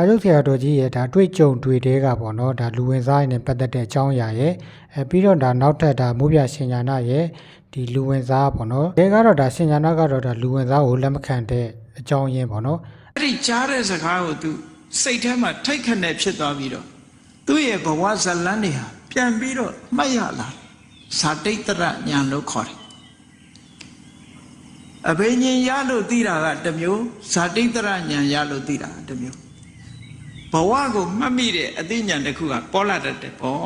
အာရုပ်ဆရာတော်ကြီးရဲ့ဒါတွေ့ကြုံတွေ့တဲ့ကပေါ့နော်ဒါလူဝင်စားရည်နဲ့ပတ်သက်တဲ့အကြောင်းအရာရဲ့အဲပြီးတော့ဒါနောက်ထပ်ဒါမိုးပြရှင်ညာနာရဲ့ဒီလူဝင်စားပေါ့နော်ဒီကတော့ဒါရှင်ညာနာကတော့ဒါလူဝင်စားကိုလက်မခံတဲ့အကြောင်းရင်းပေါ့နော်အဲ့ဒီကြားတဲ့စကားကို तू စိတ်ထဲမှာထိတ်ခနဲ့ဖြစ်သွားပြီးတော့သူ့ရဲ့ဘဝဇလန်းတွေဟာပြန်ပြီးတော့မှတ်ရလာဇာတိတ်တရညာလို့ခေါ်တယ်အဘိညာဉ်ရလို့သိတာကတစ်မျိုးဇာတိတ်တရညာရလို့သိတာကတစ်မျိုး ဘဝကိုမှတ်မိတဲ့အသိဉာဏ်တစ်ခုကပေါ်လာတတ်တယ်ပေါ့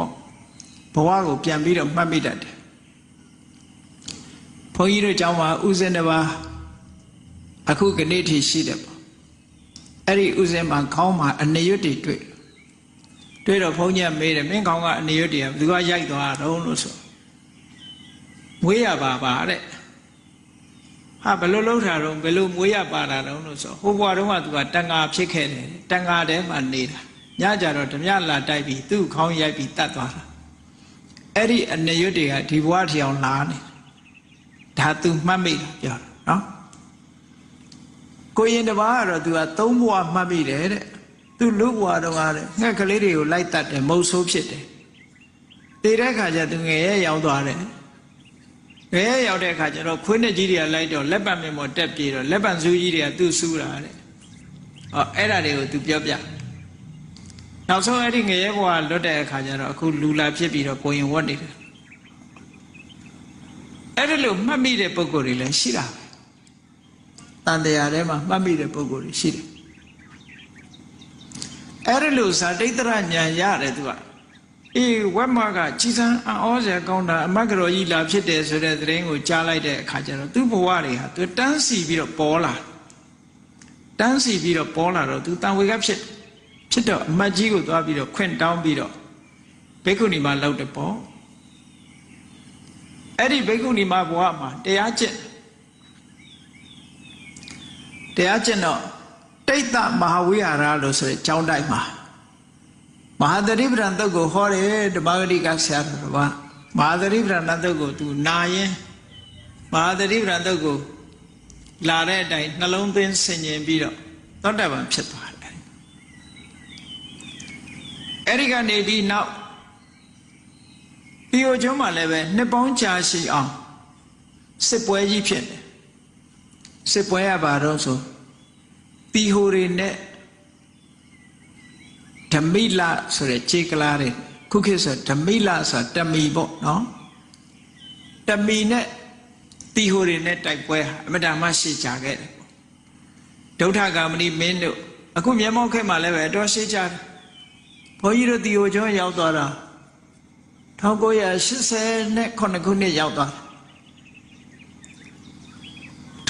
ဘဝကိုပြန်ပြီးတော့မှတ်မိတတ်တယ်ဘုန်းကြီးတို့ကျောင်းမှာဥစဉ်တစ်ပါးအခုကနေ့ထိရှိတယ်ပေါ့အဲ့ဒီဥစဉ်မှာခေါင်းမှာအနေရွတ်တွေတွေ့တွေ့တော့ဘုန်းကြီးကမေးတယ်မင်းခေါင်းကအနေရွတ်တွေကဘယ်သူကရိုက်သွားတော့လို့ဆိုမွေးရပါပါတဲ့ ဟာဘယ်လိုလုပ်တာတော့ဘယ်လိုမွေးရပါတာတော့လို့ဆိုဟိုဘွားတုန်းကသူကတန်ဃာဖြစ်ခဲ့တယ်တန်ဃာထဲမှာနေတာညကြတော့ဓမြလာတိုက်ပြီးသူ့ခေါင်းရိုက်ပြီးတတ်သွားတာအဲ့ဒီအနေရွတ်တွေကဒီဘွားထီအောင်လာနေဒါသူမှတ်မိတာပြောတာနော်ကိုရင်တစ်ပါးကတော့သူကသုံးဘဝမှတ်မိတယ်တဲ့သူလူဘဝတော့ကတဲ့ငှက်ကလေးတွေကိုလိုက်တတ်တယ်မုတ်ဆိုးဖြစ်တယ်တည်တဲ့အခါကျသူငယ်ရဲ့ရောက်သွားတယ်ငယ် ရဲ့ရောက်တဲ့အခါကျတော့ခွေးနဲ့ကြီးတွေကလိုက်တော့လက်ပတ်မင်းပေါ်တက်ပြေတော့လက်ပတ်စူးကြီးတွေကသူ့စူးတာတဲ့ဟောအဲ့ဒါတွေကိုသူပြောပြနောက်ဆုံးအဲ့ဒီငယ်ရဲ့ဘဝလွတ်တဲ့အခါကျတော့အခုလူလာဖြစ်ပြီးတော့ကိုရင်ဝတ်နေတယ်အဲ့ဒါလို့မှတ်မိတဲ့ပုံကိုယ်တွေလည်းရှိတာပဲတန်တရားထဲမှာမှတ်မိတဲ့ပုံကိုယ်တွေရှိတယ်အဲ့ဒါလို့ဇာတိတ္တရဉာဏ်ရတယ်သူက အေးဝက်မကကြီးစံအောစရာကောင်းတာအမတ်ကတော်ကြီးလာဖြစ်တယ်ဆိုတဲ့သတင်းကိုကြားလိုက်တဲ့အခါကျတော့သူ့ဘဝတွေဟာသူတန်းစီပြီးတော့ပေါ်လာတန်းစီပြီးတော့ပေါ်လာတော့သူတန်ဝေကဖြစ်ဖြစ်တော့အမတ်ကြီးကိုသွားပြီးတော့ခွင့်တောင်းပြီးတော့ဘိက္ခုနီမလောက်တယ်ပေါ့အဲ့ဒီဘိက္ခုနီမဘဝမှာတရားကျင့်တရားကျင့်တော့တိတ်တမဟာဝိဟာရလို့ဆိုတဲ့ကျောင်းတိုက်မှာ မဟာသတိပ္ပံတုတ်ကိုဟောတယ်ဓမ္မဂတိကဆရာတော်ကမဟာသတိပ္ပံတုတ်ကိုသူနာရင်မဟာသတိပ္ပံတုတ်ကိုလာတဲ့အတိုင်းနှလုံးသွင်းဆင်ញင်ပြီးတော့သောတပန်ဖြစ်သွားတယ်အဲ့ဒီကနေပြီးနောက်ပြီးိုကျွန်းမှာလည်းပဲနှစ်ပေါင်းကြာရှိအောင်စစ်ပွဲကြီးဖြစ်တယ်စစ်ပွဲရပါတော့ဆိုပီဟိုတွေနဲ့ ဓမိလဆိုတဲ့ခြေကလားတွေခုခေတ်ဆိုဓမိလဆိုတာတမီပေါ့နော်တမီနဲ့ပီဟိုတွေနဲ့တိုက်ပွဲဟာအမတမှရှေ့ကြခဲ့တယ်ဒုဋ္ဌဂามဏိမင်းတို့အခုမျက်မှောက်ခက်မှာလည်းပဲအတော်ရှေ့ကြတယ်ဘုန်းကြီးတို့တီဟိုကျောင်းရောက်သွားတာ1989ခုနှစ်ရောက်သွားတယ်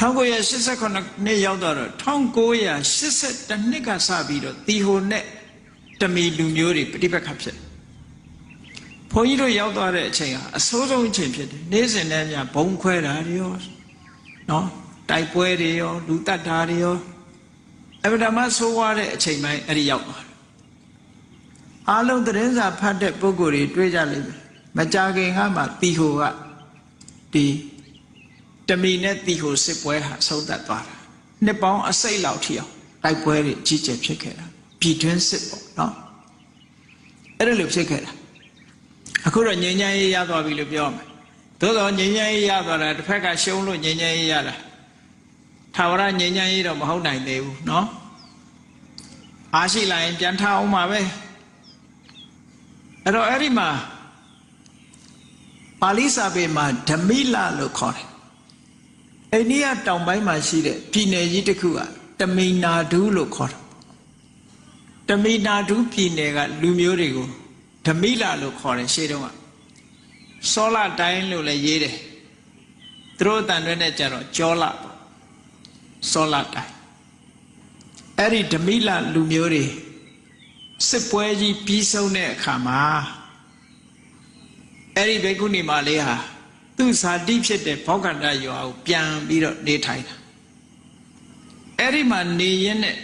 1989နှစ်ရောက်တော့1982နှစ်ကစပြီးတော့တီဟိုနဲ့ တမီလူမျိုးတွေပြိပက္ခဖြစ်ဘုန်းကြီးတို့ရောက်သွားတဲ့အချိန်ဟာအဆိုးဆုံးအချိန်ဖြစ်တယ်နေ့စဉ်နဲ့ညဘုံခွဲတာတွေရောနော်တိုက်ပွဲတွေရောလူတတ်တာတွေရောအဗဓမ္မဆိုးွားတဲ့အချိန်ပိုင်းအဲ့ဒီရောက်သွားတယ်အားလုံးသတင်းစာဖတ်တဲ့ပုဂ္ဂိုလ်တွေတွေ့ကြလိမ့်မယ်မကြခင်ကမှတီဟိုကဒီတမီနဲ့တီဟိုစစ်ပွဲဟာဆုံးသက်သွားတာနှစ်ပေါင်းအစိတ်လောက်ထိအောင်တိုက်ပွဲတွေကြီးကျယ်ဖြစ်ခဲ့တာ ပြည်တွင်းစစ်ပေါ့နော်အဲ့ဒါလိုဖြစ်ခဲ့တာအခုတော့ငြိမ်းချမ်းရေးရသွားပြီလို့ပြောမယ်သို့တော့ငြိမ်းချမ်းရေးရသွားတာတစ်ဖက်ကရှုံးလို့ငြိမ်းချမ်းရေးရတာထာဝရငြိမ်းချမ်းရေးတော့မဟုတ်နိုင်သေးဘူးနော်အားရှိလာရင်ပြန်ထအောင်ပါပဲအဲ့တော့အဲ့ဒီမှာပါဠိစာပေမှာဓမိလလို့ခေါ်တယ်အိန္ဒိယတောင်ပိုင်းမှာရှိတဲ့ပြည်နယ်ကြီးတစ်ခုကတမိနာဒုလို့ခေါ်တာ တမိနာဒုပြည်နယ်ကလူမျိုးတွေကိုဓမိလာလို့ခေါ်တယ်ရှေးတုန်းကစောလတိုင်းလို့လည်းရေးတယ်သူတို့တန်ရွက်နဲ့ကြတော့ကြောလပေါ့စောလတိုင်းအဲ့ဒီဓမိလာလူမျိုးတွေစစ်ပွဲကြီးပြီးဆုံးတဲ့အခါမှာအဲ့ဒီဘိက္ခုနီမလေးဟာသူဇာတိဖြစ်တဲ့ဘောဂန္တရွာကိုပြန်ပြီးတော့နေထိုင်တာအဲ့ဒီမှာနေရင်းနဲ့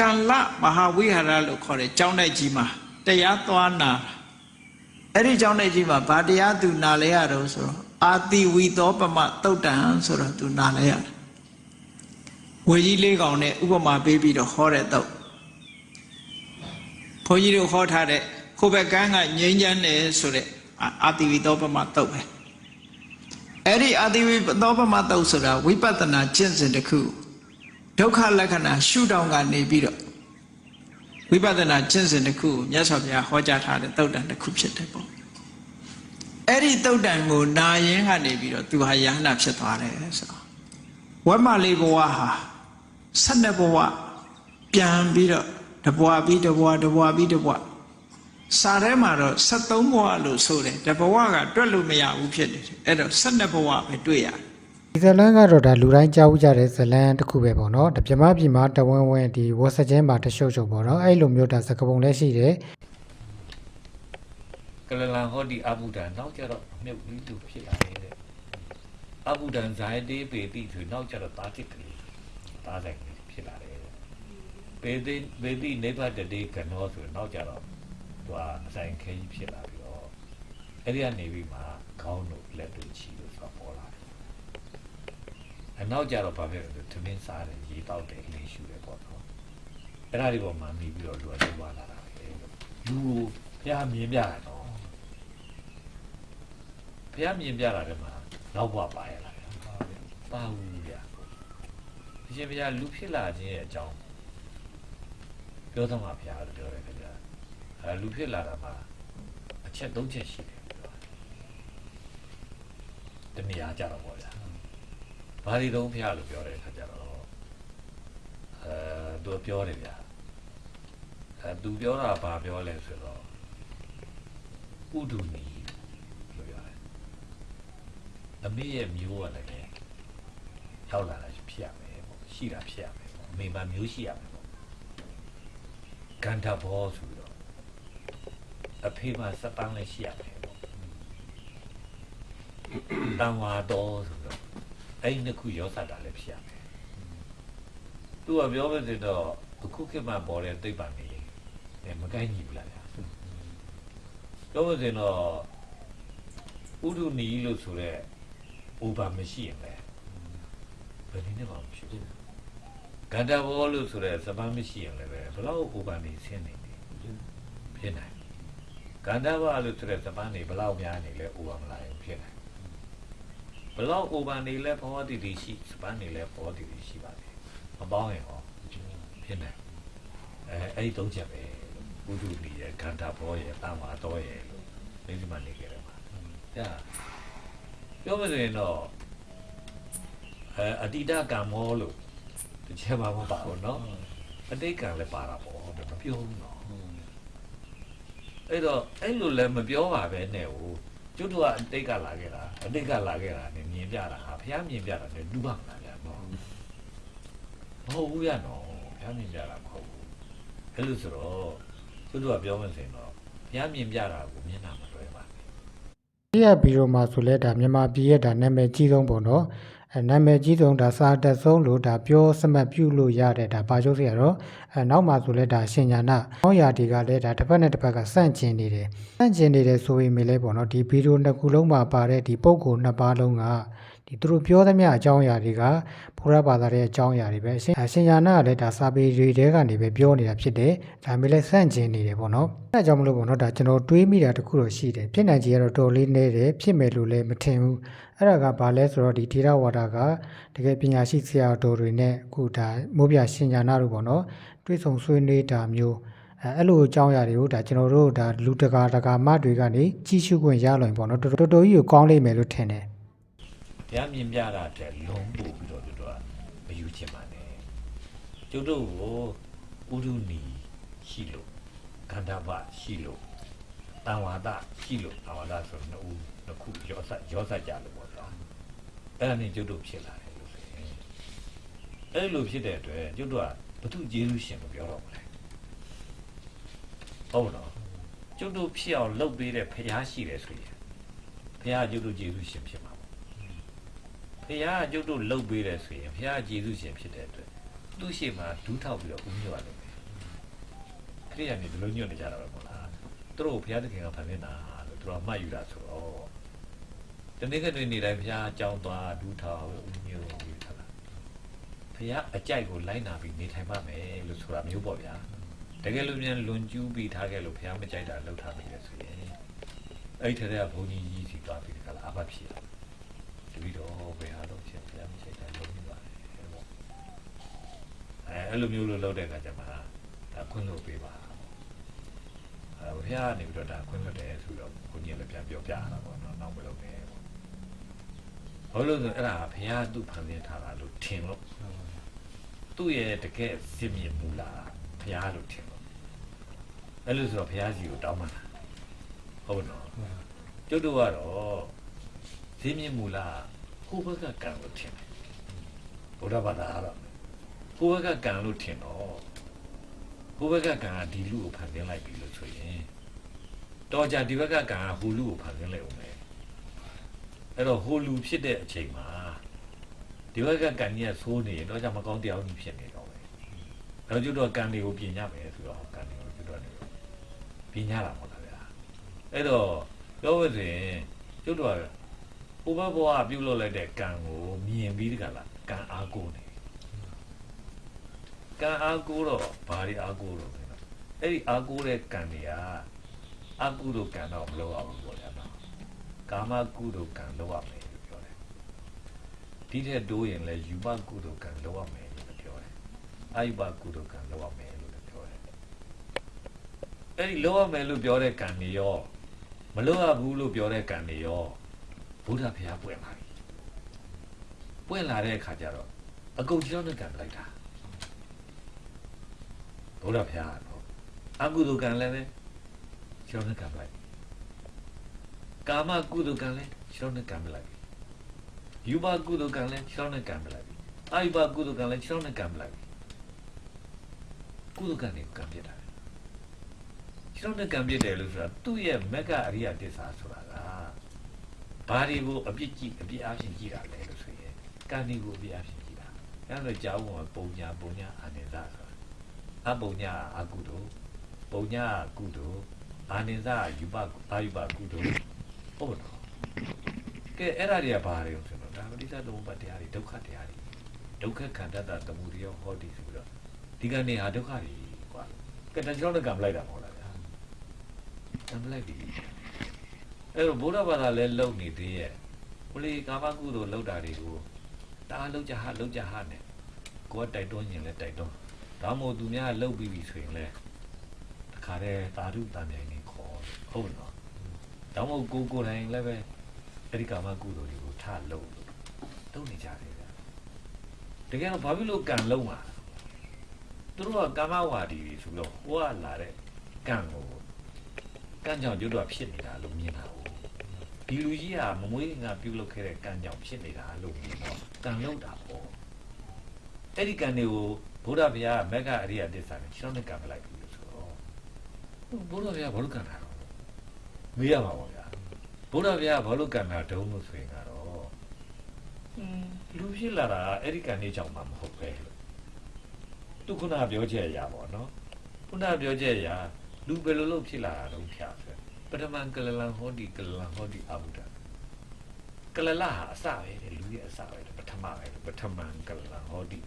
ကံလမဟာဝိဟာရလို့ခေါ်တဲ့ကျောင်းတိုက်ကြီးမှာတရားသွားနာအဲ့ဒီကျောင်းတိုက်ကြီးမှာဗာတရားသူနာလဲရတော့ဆိုတော့အာတိဝီသောပမတုတ်တံဆိုတော့သူနာလဲရတယ်ဝေကြီးလေးကောင်နဲ့ဥပမာပေးပြီးတော့ဟောတဲ့တော့ဘုန်းကြီးတို့ဟောထားတဲ့ခိုးဘက်ကန်းကငြိမ်းချမ်းတယ်ဆိုတဲ့အာအာတိဝိသောပမတုတ်ပဲအဲ့ဒီအာတိဝိသောပမတုတ်ဆိုတာဝိပဿနာကျင့်စဉ်တစ်ခု ဒုက္ခလက္ခဏာရှုထောင့်ကနေပြီးတော့ဝိပဿနာကျင့်စဉ်တစ်ခုကိုမြတ်စွာဘုရားဟောကြားထားတဲ့တုတ်တန်တစ်ခုဖြစ်တယ်ပေါ့အဲ့ဒီတုတ်တန်ကိုနာရင်ကနေပြီးတော့သူဟာယ ahanan ဖြစ်သွားတယ်ဆိုတော့ဝက်မလေးဘဝဟာဆက်နှစ်ဘဝပြန်ပြီးတော့တဘဝပြီးတဘဝတဘဝပြီးတဘဝစာထဲမှာတော့73ဘဝလို့ဆိုတယ်တဘဝကတွက်လို့မရဘူးဖြစ်တယ်အဲ့တော့12ဘဝပဲတွေ့ရတယ် ဒီဇလန်ကတော့ဒါလူတိုင်းကြားဦးကြတဲ့ဇလန်တစ်ခုပဲပေါ့နော်ဒါပြမပြည်မှာတဝင်းဝင်းဒီဝတ်စချင်းမှာတရှုပ်ရှုပ်ပေါ့နော်အဲ့လိုမျိုးဒါစကပုံလည်းရှိတယ်ကလလန်ဟောဒီအဘုဒ္ဓံနောက်ကျတော့မြုပ်ပြီးသူဖြစ်လာတယ်တဲ့အဘုဒ္ဓံဇာယတေပေတိဆိုနောက်ကျတော့တာတိကလေးတာဆိုင်ကလေးဖြစ်လာတယ်ပေတိပေတိနိဗ္ဗတတေကနောဆိုနောက်ကျတော့သူကအဆိုင်ခဲကြီးဖြစ်လာပြီးတော့အဲ့ဒီကနေပြီးမှခေါင်းတို့လက်တို့ချီလို့ဆိုတော့ပေါ်လာတယ် အနောက်ကျတော့ဘာဖြစ်လဲဆိုသမင်းစားတယ်ရေတောက်တယ်လေးရှူတယ်ပေါ့နော်အဲ့ဒါတွေပေါ်မှာမိပြီးတော့လူကသွားလာတာပဲလူကိုဘုရားမြင်ပြတာတော့ဘုရားမြင်ပြတာတည်းမှာနောက်ဘဝပါရလာတယ်ပါဘူးဗျာအရှင်ဘုရားလူဖြစ်လာခြင်းရဲ့အကြောင်းပြောတော့မှာဘုရားလို့ပြောတယ်ခင်ဗျာအဲလူဖြစ်လာတာမှာအချက်၃ချက်ရှိတယ်ပြောတယ်တနည်းအားကြတော့ပေါ့ဗျာ ဘာဒီတော့ဘုရားလို့ပြောတယ်ခါကြတော့အဲသူပြောတယ်ဗျာအဲသူပြောတာဘာပြောလဲဆိုတော့ဥဒုနီလို့ပြောတယ်အမေရဲ့မျိုးကလည်းရောက်လာတာဖြစ်ရမယ်ပေါ့ရှိတာဖြစ်ရမယ်ပေါ့အမေမှာမျိုးရှိရမယ်ပေါ့ကန္တဘောဆိုပြီးတော့အဖေမှာစပန်းလည်းရှိရမယ်ပေါ့တန်ဝါတော်ဆိုပြီးတော့ အဲ့ဒီနှစ်ခုရောစတာလည်းဖြစ်ရမယ်သူကပြောမယ်ဆိုတော့အခုခေတ်မှာပေါ်တဲ့သိပ္ပံနေတယ်မကိုင်းညီဘူးလားဗျာပြောမယ်ဆိုတော့ဥဒုနီလို့ဆိုတဲ့ဥပါမရှိရင်ပဲဘယ်နည်းနဲ့မှမရှိဘူးကန္တဘောလို့ဆိုရဲစပန်းမရှိရင်လည်းပဲဘလောက်ဥပါနေဆင်းနေတယ်ဖြစ်နိုင်ကန္တဘောလို့ဆိုရဲစပန်းနေဘလောက်များနေလဲဥပါမလာရင်ဖြစ်နိုင်ဘ လောက်ဥပါနေလဲဘောတိတိရှိစပန်းနေလဲဘောတိတိရှိပါလေမပေါင်းရင်ဟောဖြစ်နိုင်အဲအဲ့ဒီသုံးချက်ပဲဥဒုနီရဲ့ကန္တဘောရဲ့တန်ဝါတော်ရဲ့လို့ဒီမှာနေကြတယ်ပါဒါ ပြောမစရင်တော့အဲအတိတကံမောလို့တချင်ပါမပါဘူးเนาะအတိတ်ကံလည်းပါတာပေါ့ဒါမပြောဘူးเนาะအဲ့တော့အဲ့လိုလည်းမပြောပါပဲနဲ့ဟို ကျွတ်တူကအတိတ်ကလာခဲ့တာအတိတ်ကလာခဲ့တာနဲ့မြင်ပြတာဟာဘုရားမြင်ပြတာနဲ့တူပါမလားဗျာပေါ့မဟုတ်ဘူးရနော်ဘုရားမြင်ပြတာမဟုတ်ဘူးအဲ့လိုဆိုတော့ကျွတ်တူကပြောမယ်ဆိုရင်တော့ဘုရားမြင်ပြတာကိုမျက်နှာမလွဲပါနဲ့ဒီကဘီရိုမှာဆိုလဲဒါမြန်မာပြည်ရဲ့ဒါနာမည်ကြီးဆုံးပုံတော့ နာမည်ကြီးဆုံးဒါစာတက်ဆုံးလို့ဒါပြောစမှတ်ပြုလို့ရတဲ့ဒါဘာကျုပ်စီရတော့အဲနောက်မှာဆိုလဲဒါရှင်ညာနာဟောရာဒီကလည်းဒါတစ်ဖက်နဲ့တစ်ဖက်ကစန့်ကျင်နေတယ်စန့်ကျင်နေတယ်ဆိုပေမဲ့လည်းပေါ့နော်ဒီဗီဒီယိုနှစ်ခုလုံးမှာပါတဲ့ဒီပုံကိုနှစ်ပါးလုံးက ဒီသူတို့ပြောသမျှအကြောင်းအရာတွေကဘုရားဘာသာရဲ့အကြောင်းအရာတွေပဲအရှင်အရှင်ညာနာကလည်းဒါစာပေတွေတဲကနေပဲပြောနေတာဖြစ်တယ်ဒါပေမဲ့လည်းစန့်ကျင်နေတယ်ပေါ့နော်အဲဒါကြောင့်မလို့ပေါ့နော်ဒါကျွန်တော်တွေးမိတာတခုတော့ရှိတယ်ဖြစ်နိုင်ကြီးကတော့တော်လေးနေတယ်ဖြစ်မယ်လို့လည်းမထင်ဘူးအဲ့ဒါကဘာလဲဆိုတော့ဒီထေရဝါဒကတကယ်ပညာရှိဆရာတော်တွေနဲ့အခုဒါမိုးပြရှင်ညာနာတို့ပေါ့နော်တွေးဆုံဆွေးနွေးတာမျိုးအဲအဲ့လိုအကြောင်းအရာတွေကိုဒါကျွန်တော်တို့ဒါလူတကာတကာမတွေကနေကြီးစုခွင့်ရလွင်ပေါ့နော်တော်တော်တော်ကြီးကိုကောင်းလိမ့်မယ်လို့ထင်တယ် ဘုရားမြင်ပြတာတဲ့လုံးပို့ပြီးတော့တို့ကမယူချင်ပါနဲ့ကျုပ်တို့ကိုဥဒုနီရှိလို့ခန္ဓာဘရှိလို့တန်ဝါဒရှိလို့တန်ဝါဒဆိုနှစ်ဦးနှစ်ခုရောစရောစကြလို့ပေါ့ဗျာအဲ့ဒါနဲ့ကျုပ်တို့ဖြစ်လာတယ်လို့ဆိုရင်အဲ့လိုဖြစ်တဲ့အတွက်ကျုပ်တို့ကဘုသူကျေးဇူးရှင်လို့ပြောတော့မလဲဟုတ်တော့ကျုပ်တို့ဖြစ်အောင်လုပ်ပေးတဲ့ဖရားရှိတယ်ဆိုရင်ဖရားကျုပ်တို့ကျေးဇူးရှင်ဖြစ်မှာ ဖခင်ကကျုပ်တို့လှုပ်ပေးတယ်ဆိုရင်ဖခင်ကယေရှုရှင်ဖြစ်တဲ့အတွက်သူ့ရှေ့မှာဒူးထောက်ပြီးတော့ဦးညွတ်ရတယ်ခရိယာနေဒီလိုညွတ်နေကြတာပဲမဟုတ်လားသူတို့ကိုဖခင်တခင်ကဖန်ပြနေတာလို့သူတို့ကမှတ်ယူတာဆိုတော့တနေ့ကနေ့နေ့တိုင်းဖခင်အကြောင်းသွားဒူးထောက်ဦးညွတ်ပြီးထားတာဖခင်အကြိုက်ကိုလိုက်နာပြီးနေထိုင်ပါမယ်လို့ဆိုတာမျိုးပေါ့ဗျာတကယ်လို့မြန်လွန်ကျူးပြီးထားခဲ့လို့ဘုရားမကြိုက်တာလှုပ်ထားပြီလေဆိုရင်အဲ့ထက်ကဘုန်းကြီးကြီးစီသွားပြီးတခါလာအဘဖြစ်ရတ ပီတော့ဘယ်ဟာတော့ဖြစ်ဘုရားမကြိုက်တာလုပ်နေပါလေပေါ့အဲအဲ့လိုမျိုးလို့လုပ်တဲ့အခါကျမှဒါခွင့်လို့ပေးပါအဲဘုရားကနေပြီးတော့ဒါခွင့်လွတ်တယ်ဆိုတော့ဘုန်းကြီးလည်းပြန်ပြောပြရတာပေါ့နော်နောက်မလုပ်နဲ့ပေါ့ဘာလို့လဲဆိုအဲ့ဒါဘုရားသူ့ဖန်ဆင်းထားတာလို့ထင်လို့သူ့ရဲ့တကယ်စင်မြင်မူလားဘုရားလို့ထင်လို့အဲ့လိုဆိုတော့ဘုရားကြီးကိုတောင်းပန်တာဟုတ်နော်ကျုပ်တို့ကတော့ စင်မြင်မူလားဟိုဘက်ကကံလို့ထင်တယ်ဘုရားဘာသာကတော့ဟိုဘက်ကကံလို့ထင်တော့ဟိုဘက်ကကံကဒီလူကိုဖန်ဆင်းလိုက်ပြီလို့ဆိုရင်တော့ကြဒီဘက်ကကံကဟိုလူကိုဖန်ဆင်းလိုက်အောင်မယ်အဲ့တော့ဟိုလူဖြစ်တဲ့အချိန်မှာဒီဘက်ကကံကြီးကသိုးနေရင်တော့ကြောင့်မကောင်းတရားကြီးဖြစ်နေတော့ပဲ။ဒါကျွတ်တော့ကံတွေကိုပြင်ကြမယ်ဆိုတော့ကံတွေကိုကျွတ်တော့နေပြင်ကြတာမဟုတ်လားဗျာ။အဲ့တော့ပြောလို့ဆိုရင်ကျွတ်တော့ ဥပဘောကပြုတ်လို့လိုက်တဲ့ကံကိုမြင်ပြီးတကလားကံအားကိုးနေ။ကံအားကိုးတော့ဘာတွေအားကိုးတော့လဲ။အဲ့ဒီအားကိုးတဲ့ကံတွေကအကုသိုလ်ကံတော့မလုပ်အောင်ပေါ့ဗျာနော်။ကာမကုသိုလ်ကံလုပ်ရမယ်လို့ပြောတယ်ဒီထက်တိုးရင်လည်းယူပကုသိုလ်ကံလောက်ရမယ်လို့ပြောတယ်။အာယုပကုသိုလ်ကံလောက်ရမယ်လို့လည်းပြောတယ်။အဲ့ဒီလောက်ရမယ်လို့ပြောတဲ့ကံတွေရောမလောက်ရဘူးလို့ပြောတဲ့ကံတွေရော ဘုရားဖျားပွင့်လာပြီ။ပွင့်လာတဲ့အခါကျတော့အကုန်ကျောင်းနဲ့ကံလိုက်တာဘုရားဖျားကတော့အကုသိုလ်ကံလည်းပဲကျောင်းနဲ့ကံလိုက်ကာမကုသိုလ်ကံလည်းကျောင်းနဲ့ကံလိုက်ယူဘကုသိုလ်ကံလည်း6နဲ့ကံပလိုက်ပြီအာယုဘကုသိုလ်ကံလည်း6နဲ့ကံပလိုက်ပြီကုသိုလ်ကံတွေကံပြစ်တာ6နဲ့ကံပြစ်တယ်လို့ဆိုတာသူ့ရဲ့မက္ကအရိယတစ္ဆာဆိုတာက ဘာတွေကိုအပြစ်ကြည့်အပြစ်အဖြစ်ကြည့်တာလဲလို့ဆိုရင်ကံတွေကိုအပြစ်အဖြစ်ကြည့်တာအဲဒါကြောင့်ပုံညာပုံညာအာနိသဆိုတာအပုံညာအကုသိုလ်ပုံညာကုသိုလ်အာနိသယူဘအာယုဘကုသိုလ်ဟုတ်တော့ကဲအဲ့ဒါတွေကဘာတွေလဲဆိုတော့ဒါပဋိစ္စသမုပ္ပါဒ်တရားတွေဒုက္ခတရားတွေဒုက္ခခန္ဓာတသမုဒယဟောတိဆိုပြီးတော့ဒီကနေ့ဟာဒုက္ခတွေကွာကဲတချို့တော့ကံပလိုက်တာမဟုတ်လားဗျာကံပလိုက်ပြီ အဲ့တော့ဘုရားဘာသာလဲလုံနေသေးရဲ့ဘုလီကာမကုသိုလ်လုံတာတွေကိုတားလုံကြဟာလုံကြဟာနဲ့ကိုယ်ကတိုက်တွန်းရင်လဲတိုက်တွန်းဒါမှမဟုတ်သူများလုံပြီးပြီဆိုရင်လဲတခါတည်းတာဓုတံမြိုင်နေခေါ်တယ်ဟုတ်နော်ဒါမှမဟုတ်ကိုယ်ကိုယ်တိုင်လည်းပဲအဲ့ဒီကာမကုသိုလ်တွေကိုထလုံးလို့တုံးနေကြတယ်ဗျာတကယ်တော့ဘာဖြစ်လို့ကံလုံးอ่ะသူတို့ကကာမဝါဒီတွေဆိုတော့ဟိုကလာတဲ့ကံကိုကံကြောင့်ကျွတ်တော့ဖြစ်နေတာလို့မြင်တာဟုတ် ဒီလူကြီးကမမွေးငါပြုတ်လုပ်ခဲ့တဲ့ကံကြောင့်ဖြစ်နေတာလို့မြင်တော့ကံလုံးတာပေါ့အဲ့ဒီကံတွေကိုဘုရားဘုရားမက္ခအရိယတစ္ဆာနဲ့ရှင်းတဲ့ကံမလိုက်ဘူးလို့ဆိုတော့ဘုရားဘုရားဘာလို့ကံတာတော့မေးရမှာပေါ့ဗျာဘုရားဗျာဘာလို့ကံတာဒုံလို့ဆိုရင်ကတော့อืมလူဖြစ်လာတာအဲ့ဒီကံလေးကြောင့်မှမဟုတ်ပဲလို့သူခုနပြောချက်အရာပေါ့နော်ခုနပြောချက်အရာလူဘယ်လိုလုပ်ဖြစ်လာတာတော့ဖြာဆို ပထမကလလံဟောဒီကလလံဟောဒီအဘုဒ္ဓကလလဟာအစပဲတဲ့လူရဲ့အစပဲတဲ့ပထမပဲပထမကလလံဟောဒီ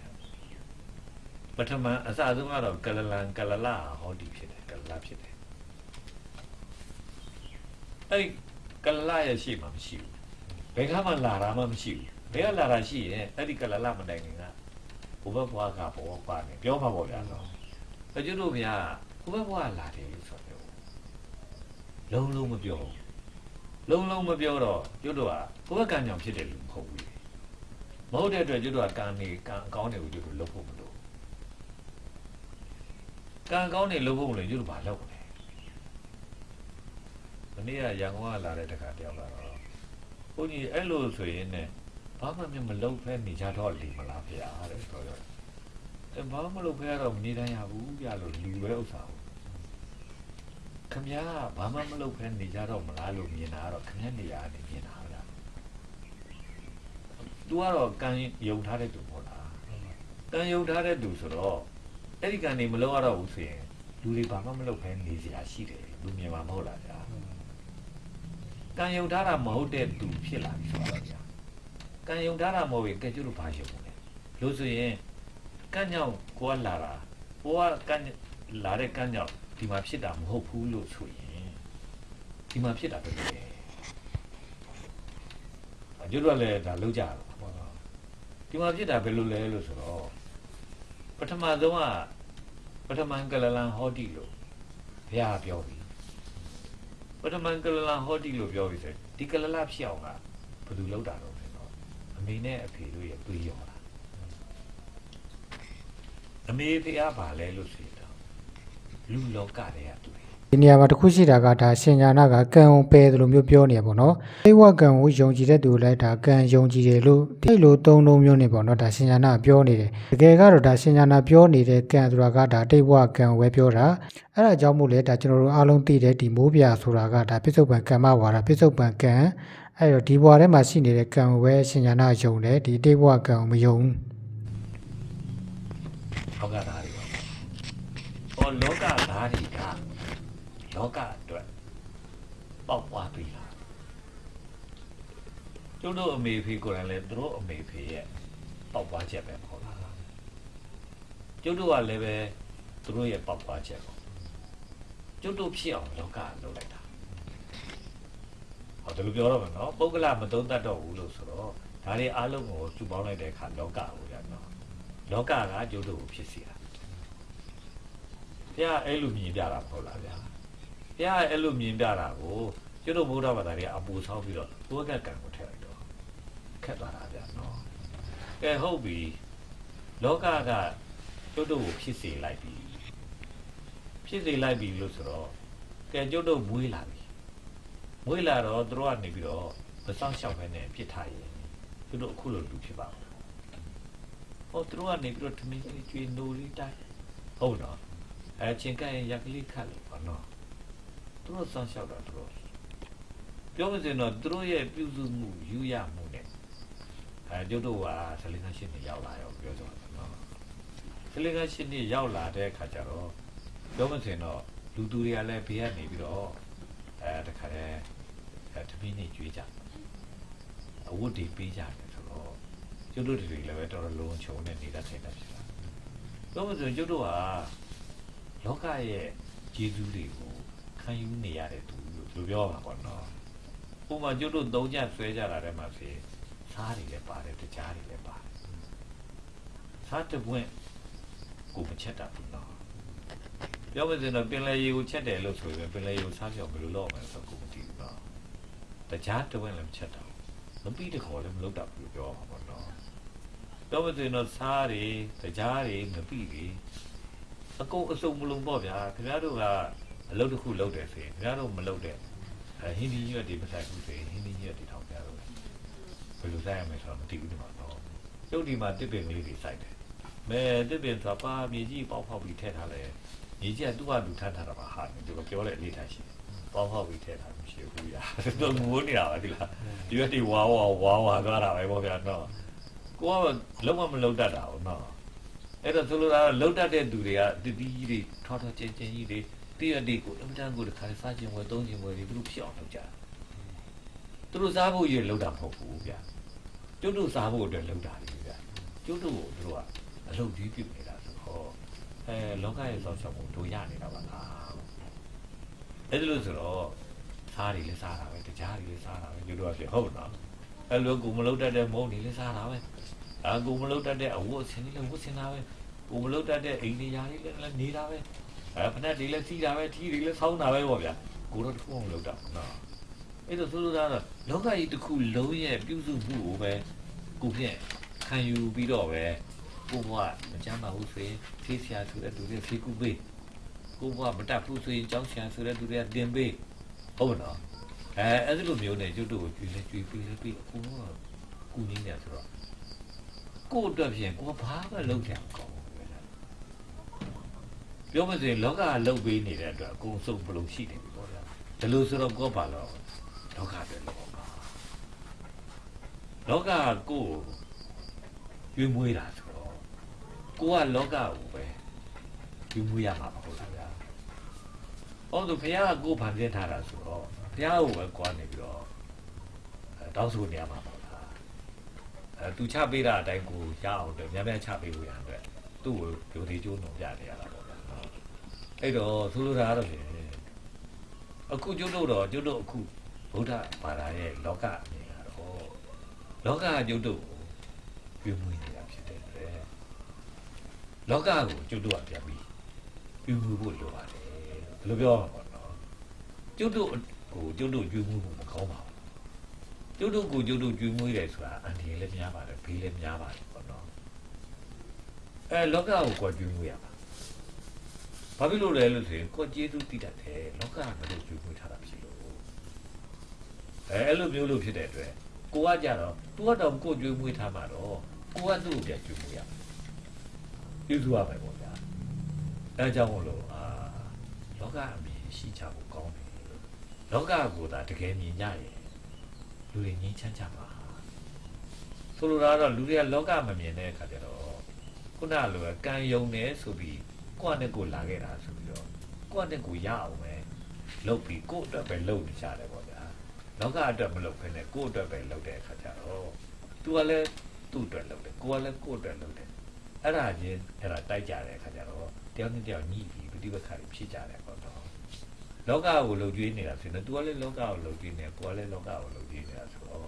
ပထမအစဆုံးကတော့ကလလံကလလဟာဟောဒီဖြစ်တယ်ကလလဖြစ်တယ်အဲ့ဒီကလလရဲ့ရှိမှမရှိဘူးဘယ်ကမှလာတာမှမရှိဘူးဘယ်ကလာတာရှိရင်အဲ့ဒီကလလမတိုင်ခင်ကဘုဘဘွားကဘောပါနေပြောမှာပေါ့ဗျာနော်တကျွတ်တို့ဗျာဘုဘဘွားလာတယ်လို့ဆိုတော့ လုံးလုံးမပြောဘူးလုံးလုံးမပြောတော့ကျွတ်တို့ကဘုဘကံကြောင့်ဖြစ်တယ်လို့မဟုတ်ဘူးမဟုတ်တဲ့အတွက်ကျွတ်တို့ကကံနေကံအကောင်းတွေကိုကျွတ်တို့လုပ်ဖို့မလိုကံကောင်းတွေလုပ်ဖို့မလိုကျွတ်တို့ဘာလုပ်လဲမနေ့ကရန်ကုန်ကလာတဲ့တခါတယောက်လာတော့ဘုန်းကြီးအဲ့လိုဆိုရင်ねဘာမှမမလုပ်ဖဲနေကြတော့လီမလားဗျာတဲ့ဆိုတော့အဲဘာမှမလုပ်ဖဲတော့မနေတိုင်းရဘူးဗျာလို့လီပဲဥစ္စာကို ခမည်းကဘာမှမလုပ်ဖဲနေကြတော့မလားလို့မြင်တာကတော့ခမည်းနေရာနေမြင်တာဗျာ။ तू ကတော့ကံယုံထားတဲ့သူပေါ့လား။ကံယုံထားတဲ့သူဆိုတော့အဲ့ဒီကံနေမလုပ်ရတော့ဘူးဆိုရင်လူတွေဘာမှမလုပ်ဖဲနေစရာရှိတယ်လူမြင်မှာမဟုတ်လားဗျာ။ကံယုံထားတာမဟုတ်တဲ့သူဖြစ်လာပြီဆိုတော့ဗျာ။ကံယုံထားတာမဟုတ်ရင်ကဲကျလို့ဘာယုံလဲ။လို့ဆိုရင်ကံ့ကြောင့်ကိုကလာတာ။ကိုကကံ့လာတဲ့ကံ့ကြောင့် ဒီမှာဖြစ်တာမဟုတ်ဘူးလို့ဆိုရင်ဒီမှာဖြစ်တာပဲလေအကျိုးတော့လည်းဒါလောက်ကြတာပေါ့နော်ဒီမှာဖြစ်တာဘယ်လိုလဲလို့ဆိုတော့ပထမဆုံးကပထမကလလန်ဟောတိလို့ဘုရားပြောပြီပထမကလလန်ဟောတိလို့ပြောပြီဆိုရင်ဒီကလလဖြစ်အောင်ကဘယ်သူလောက်တာတော့ဆိုတော့အမေနဲ့အဖေတို့ရဲ့တွေးရောတာအမေဖေကဘာလဲလို့ဆိုရင်တော့ လူလောကတွေကတွေ့ဒီနေရာမှာတစ်ခုရှိတာကဒါရှင်ညာနာကကံုံပယ်တယ်လို့မျိုးပြောနေရပေါ့နော်အိဝကံကိုယုံကြည်တဲ့သူလည်းဒါကံယုံကြည်တယ်လို့ဒီလိုသုံးလုံးမျိုးနေပေါ့နော်ဒါရှင်ညာနာပြောနေတယ်တကယ်ကတော့ဒါရှင်ညာနာပြောနေတဲ့ကံဆိုတာကဒါတိတ်ဘဝကံကိုပဲပြောတာအဲ့ဒါကြောင့်မို့လဲဒါကျွန်တော်တို့အားလုံးသိတဲ့ဒီမိုးပြဆိုတာကဒါပစ္စုပန်ကံမဝါဒပစ္စုပန်ကံအဲ့တော့ဒီဘဝထဲမှာရှိနေတဲ့ကံကိုပဲရှင်ညာနာယုံတယ်ဒီတိတ်ဘဝကံကိုမယုံဘူးလောကသားတွေပါ ဟောလောကသားတွေကလောကအတွက်ပေါက်ပွားပြီလားကျုပ်တို့အမေဖေကိုယ်တိုင်လည်းသူတို့အမေဖေရဲ့ပေါက်ပွားချက်ပဲပေါ့လားကျုပ်တို့ကလည်းပဲသူတို့ရဲ့ပေါက်ပွားချက်ပေါ့ကျုပ်တို့ဖြစ်အောင်လောကလုပ်လိုက်တာဟောဒီလိုပြောတော့မယ်နော်ပုဂ္ဂလမသုံးတတ်တော့ဘူးလို့ဆိုတော့ဒါတွေအားလုံးကိုကျူပေါင်းလိုက်တဲ့အခါလောကကိုရနော်လောကကကျုပ်တို့ကိုဖြစ်စီတာ ဘုရားအဲ့လိုမြင်ပြတာမဟုတ်လားဗျာဘုရားအဲ့လိုမြင်ပြတာကိုကျုပ်တို့ဗုဒ္ဓဘာသာတွေအပူဆောင်းပြီးတော့ဘုရားကံကိုထည့်လိုက်တော့ခက်သွားတာဗျာနော်ကဲဟုတ်ပြီလောကကကျုပ်တို့ကိုဖြစ်စီလိုက်ပြီဖြစ်စီလိုက်ပြီလို့ဆိုတော့ကဲကျုပ်တို့မွေးလာပြီမွေးလာတော့သူတို့ကနေပြီးတော့မဆောင်ရှောက်ပဲနဲ့ပြစ်ထားရင်ကျုပ်တို့အခုလိုလူဖြစ်ပါဘူးဟိုသူတို့ကနေပြီးတော့ထမင်းလေးကျွေးနိုလေးတိုင်းဟုတ်တော့ အဲချင်းကဲရက်ကလေးခတ်လို့ပေါ့နော်သူတို့ဆောင်းလျှောက်တာသူတို့ပြောမစင်တော့သူတို့ရဲ့ပြုစုမှုယူရမှုနဲ့အဲကျုပ်တို့ကဆလင်ကရှင်းနေရောက်လာရောပြောကြပါတော့နော်ဆလင်ကရှင်းနေရောက်လာတဲ့အခါကျတော့ပြောမစင်တော့လူသူတွေကလည်းဘေးကနေပြီးတော့အဲတခါတည်းအဲထမင်းလေးကျွေးကြအဝတ်တွေပေးကြတယ်ဆိုတော့ကျုပ်တို့တွေလည်းပဲတော်တော်လုံးချုံနေနေတာထိုင်တာဖြစ်တာ။တော့ဆိုကျုပ်တို့က လောကရဲ့ကျေးဇူးတွေကိုခံယူနေရတဲ့သူလို့သူပြောမှာပေါ့နော်။ဥပမာကျုပ်တို့သုံးညဆွဲကြတာတဲ့မှာဖြစ်စားတွေလည်းပါတယ်တကြားတွေလည်းပါတယ်။စားတစ်ပွင့်ကိုမချက်တာဘူးနော်။ပြောမစင်တော့ပင်လယ်ရေကိုချက်တယ်လို့ဆိုရင်ပင်လယ်ရေကိုစားပြောက်ဘယ်လိုလုပ်မလဲဆိုတော့ကိုမသိဘူးနော်။တကြားတစ်ပွင့်လည်းမချက်တာဘူး။မပြီးတခေါ်လည်းမလုပ်တတ်ဘူးလို့ပြောမှာပေါ့နော်။တော့မစင်တော့စားတွေတရားတွေမပြီတွေ အကုန်အစုံမလုံးပေါ့ဗျာခင်ဗျားတို့ကအလုပ်တစ်ခုလုပ်တယ်ဆိုရင်ခင်ဗျားတို့မလုပ်တဲ့အဲဟင်းဒီရွက်တွေမဆိုင်ဘူးဆိုရင်ဟင်းဒီရွက်တွေထောင်ပြတော့ဘယ်လိုဆိုင်ရမလဲဆိုတော့မသိဘူးဒီမှာတော့ကျုပ်ဒီမှာတစ်ပင်လေးတွေစိုက်တယ်မဲတစ်ပင်ဆိုတာပါမြေကြီးပေါက်ဖောက်ပြီးထည့်ထားလဲမြေကြီးကသူ့ဟာသူထမ်းထားတာပါဟာဒီလိုပြောလဲလေးထားရှိတယ်ပေါက်ဖောက်ပြီးထည့်ထားမရှိဘူးဗျာတော့ငိုးနေတာပါဒီလားဒီရွက်တွေဝါဝါဝါဝါသွားတာပဲပေါ့ဗျာနော်ကိုကလုံးဝမလုံးတတ်တာဟုတ်နော် အဲ့တော့ဆိုလိုတာကလုံးတတ်တဲ့သူတွေကတတိကြီးတွေထောထောကျင်ကျင်ကြီးတွေတည့်ရတဲ့ကိုအင်တန်ကိုတခါစားခြင်းဝယ်သုံးခြင်းဝယ်ပြီးသူတို့ဖြစ်အောင်လုပ်ကြတာသူတို့စားဖို့ရလုံးတာမဟုတ်ဘူးဗျကျုပ်တို့စားဖို့အတွက်လုံးတာလေဗျကျုပ်တို့ကိုသူတို့ကအလုပ်ကြီးပြုနေတာဆိုတော့အဲလောကရဲ့ဆောက်ရှောက်မှုတို့ရနေတာပါလားအဲ့ဒါလို့ဆိုတော့စားတွေလည်းစားတာပဲတရားတွေလည်းစားတာပဲကျုပ်တို့ကဖြစ်ဟုတ်နော်အဲ့လိုကိုမလုံးတတ်တဲ့မုန်းတွေလည်းစားတာပဲ အာကိုမလုတ်တတ်တဲ့အဝတ်ဆင်းလေးလည်းဝတ်ဆင်တာပဲကိုမလုတ်တတ်တဲ့အိမ်နေရာလေးလည်းနေတာပဲအဲဖနက်တွေလည်းစီးတာပဲထီးတွေလည်းဆောင်းတာပဲပေါ့ဗျာကိုတော့တစ်ခုမလုတ်တာနော်အဲ့တော့ဆိုလိုတာတော့လောကကြီးတစ်ခုလုံးရဲ့ပြုစုမှုကိုပဲကိုဖြင့်ခံယူပြီးတော့ပဲကိုဘွားမကြမ်းပါဘူးဆိုရင်ဖေးဆရာဆိုတဲ့သူတွေဖေးကူပေးကိုဘွားမတတ်ဘူးဆိုရင်ကြောင်းဆရာဆိုတဲ့သူတွေကတင်ပေးဟုတ်မလားအဲအဲ့ဒီလိုမျိုးနဲ့ကျွတ်တို့ကိုကျွေးလဲကျွေးပေးလဲပြီးအကုန်လုံးကူညီနေဆိုတော့ ကိုယ့်အတွက်ဖြင့်ကိုယ်ဘာမှလုပ်ကြမကောင်းဘူးပြောမစရင်လောကကလုပ်ပေးနေတဲ့အတွက်အကုန်စုံဘလို့ရှိနေပြီပေါ့ဗျာဒါလို့ဆိုတော့ကိုယ်ဘာလို့လောကပဲလောကလောကကကိုယ်ရွေးမွေးတာဆိုတော့ကိုကလောကကိုပဲရွေးမွေးရမှာမဟုတ်လားဗျာဟောသူဘုရားကကိုယ်ဖန်ဆင်းထားတာဆိုတော့ဘုရားကိုပဲကြွားနေပြီးတော့အဲတောင်းဆိုနေရမှာပေါ့လားအဲ သူချပေးတာအတိုင်းကိုရအောင်အတွက်များများချပေးလို့ရတဲ့သူ့ကိုဒုတိယကျိုးနှုံပြနေရတာပေါ့ဗျာနော်အဲ့တော့ဆိုလိုတာကတော့ဖြင့်အခုကျွတ်တို့တော့ကျွတ်တို့အခုဗုဒ္ဓဘာသာရဲ့လောကအမြင်ကတော့လောကကကျွတ်တို့ကိုပြုမွေးနေတာဖြစ်တဲ့အတွက်လောကကိုကျွတ်တို့ကပြန်ပြီးပြုမွေးဖို့လိုပါတယ်ဘယ်လိုပြောရမှာပေါ့နော်ကျွတ်တို့ကိုကျွတ်တို့ပြုမွေးဖို့မကောင်းပါဘူး ကျွတ်တို့ကိုကျွတ်တို့ကျွေးမွေးတယ်ဆိုတာအန်ဒီလည်းများပါတယ်ဘေးလည်းများပါတယ်ပေါ့နော်အဲလောကကိုကိုယ်ကျွေးမွေးရပါဘာဖြစ်လို့လဲလို့ဆိုရင်ကိုယ်ကျေးဇူးတည်တတ်တယ်လောကကမလို့ကျွေးမွေးထားတာဖြစ်လို့အဲအဲ့လိုမျိုးလို့ဖြစ်တဲ့အတွက်ကိုကကြတော့သူကတော့ကိုယ်ကျွေးမွေးထားမှာတော့ကိုကသူ့ကိုပြန်ကျွေးမွေးရမယ်ပြုစုရမယ်ပေါ့ဗျာအဲကြောင့်မလို့အာလောကအမြင်ရှိချဖို့ကောင်းတယ်လောကကိုသာတကယ်မြင်ကြရင် လူတွေငြိမ်းချမ်းကြပါဆိုလိုတာကတော့လူတွေကလောကမမြင်တဲ့အခါကျတော့ခုနလိုပဲကံယုံနေဆိုပြီးကိုယ့်နဲ့ကိုယ်လာခဲ့တာဆိုပြီးတော့ကိုယ့်နဲ့ကိုယ်ရအောင်ပဲလုပ်ပြီးကိုယ့်အတွက်ပဲလုပ်နေကြတယ်ပေါ့ဗျာလောကအတွက်မလုပ်ဘဲနဲ့ကိုယ့်အတွက်ပဲလုပ်တဲ့အခါကျတော့ तू ကလည်းသူ့အတွက်လုပ်တယ်ကိုယ်ကလည်းကိုယ့်အတွက်လုပ်တယ်အဲ့ဒါချင်းအဲ့ဒါတိုက်ကြတဲ့အခါကျတော့တယောက်နဲ့တယောက်ညှိပြီးပฏิပက္ခတွေဖြစ်ကြတယ်ပေါ့နော် လောကကိုလှုပ်ကြွေးနေတာဆိုရင် तू ကလည်းလောကကိုလှုပ်ကြွေးနေကိုယ်ကလည်းလောကကိုလှုပ်ကြွေးနေတာဆိုတော့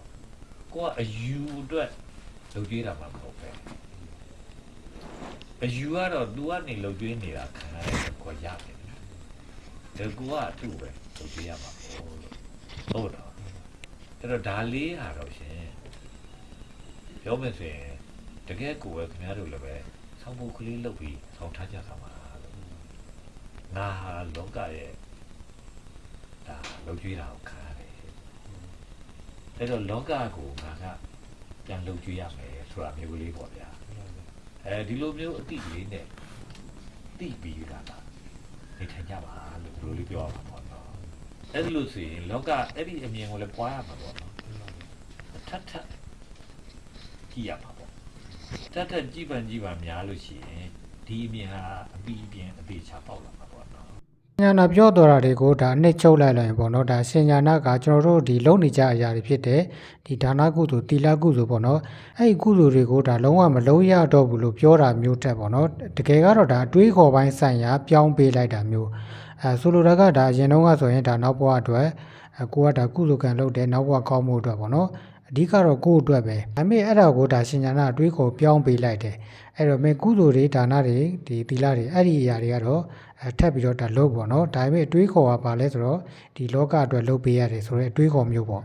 ကိုကအယူအတွက်လှုပ်ကြွေးတာမှမဟုတ်ပဲအယူကတော့ तू ကနေလှုပ်ကြွေးနေတာခံရတဲ့ကိုယ်ရတယ်ဒါကူကသူ့ပဲလှုပ်ကြွေးရမှာပေါ့လို့ဟုတ်တော့အဲ့တော့ဒါလေးဟာတော့ရှင်ပြောမယ်ဆိုရင်တကယ်ကိုယ်ပဲခင်ဗျားတို့လည်းပဲဆောင်းဖို့ကလေးလှုပ်ပြီးဆောင်းထားကြတာပါလို့ငါဟာလောကရဲ့ ဒါလှုပ်ကြွေးတာကိုခံရတယ်အဲ့တော့လောကကိုငါကပြန်လှုပ်ကြွေးရမယ်ဆိုတာမျိုးကလေးပေါ့ဗျာအဲဒီလိုမျိုးအတိတ်လေးနဲ့တိပြီးတာပါနေထိုင်ကြပါလို့ဘယ်လိုလေးပြောရမှာပေါ့နော်အဲ့ဒီလိုဆိုရင်လောကအဲ့ဒီအမြင်ကိုလည်းပွားရမှာပေါ့နော်ထပ်ထပ်ကြည့်ရမှာပေါ့ထပ်ထပ်ကြည့်ပန်ကြည့်ပန်များလို့ရှိရင်ဒီအမြင်ဟာအပြီးအပြင်အသေးချပေါက်လာမှာပေါ့နော် ညာနာပြောတော်တာတွေကိုဒါအနှစ်ချုပ်လိုက်လိုက်ရင်ပေါ့နော်ဒါရှင်ညာနာကကျွန်တော်တို့ဒီလုံနေကြအရာတွေဖြစ်တယ်ဒီဒါနကုသိုလ်တီလကုသိုလ်ပေါ့နော်အဲ့ဒီကုသိုလ်တွေကိုဒါလုံးဝမလုံးရတော့ဘူးလို့ပြောတာမျိုးတက်ပေါ့နော်တကယ်ကတော့ဒါအတွေးခေါ်ပိုင်းဆိုင်ရာပြောင်းပေးလိုက်တာမျိုးအဲဆိုလိုတာကဒါအရင်တုန်းကဆိုရင်ဒါနောက်ဘဝအတွက်အကိုကဒါကုသိုလ်ကံလုပ်တယ်နောက်ဘဝကောင်းမှုအတွက်ပေါ့နော်အဓိကတော့ကိုယ့်အတွက်ပဲဒါပေမဲ့အဲ့ဒါကိုဒါရှင်ညာနာအတွေးခေါ်ပြောင်းပေးလိုက်တယ်အဲ့တော့မင်းကုသိုလ်တွေဒါနတွေဒီသီလတွေအဲ့ဒီအရာတွေကတော့အဲ ထပ်ပြီးတော့ဒါလုပ်ပေါ့နော်ဒါပေမဲ့အတွေးခေါ်ကပါလဲဆိုတော့ဒီလောကအတွက်လုပ်ပေးရတယ်ဆိုတော့အတွေးခေါ်မျိုးပေါ့